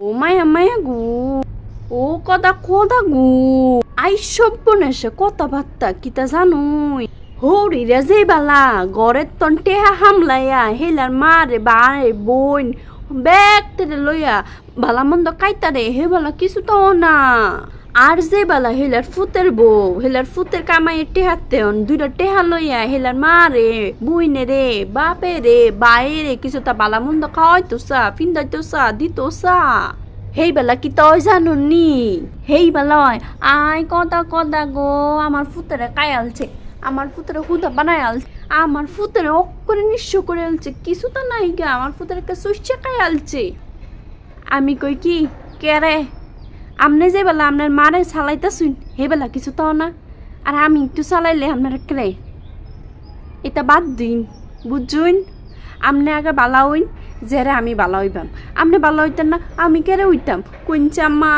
মায়া মায়া গু। ও কদা কদা গু। আই সব্য নেশে কথা বার্তা কিতা জানুই। হরিরা যে বালা, গড়ের তন হামলাইয়া হেলার মারে বারে বোন। ব্যাগ তেরে লইয়া ভালা মন্দ কাইতারে, হে বলা কিছু তো না। আর যে বালা হেলার ফুতের বউ, হেলার ফুতের কামাই টেহাতে দুইটা টেহা লইয়া হেলার মারে বুইনে রে, বাপে রে, বায়ে রে, কিছু তা বালা মন্দ খাওয়াইতো সা, ফিন্দাইতো সা, দিতো সা। হেই বেলা কি তই জানুনি হেই বেলায়, আয় কদা কদা গো, আমার ফুতেরে কায়ালছে আমার ফুতেরে হুদা বানায় আলছে, আমার ফুতেরে অক করে নিঃস্ব করে আলছে, কিছু তো নাই গে, আমার ফুতেরে কে সুইচে কায়ালছে আমি কই কি কেরে আমনে যে বেলা আপনার মারে চালাইতেছুন হে বেলা কিছু তো না। আর আমি একটু চালাইলে আপনার ক্রে এটা বাদ দিন বুঝুন আপনি আগে বালা হইন জেরে আমি বালা হইবাম আপনি বালা হইতেন না, আমি কেরে হইতাম কুঞ্চাম্মা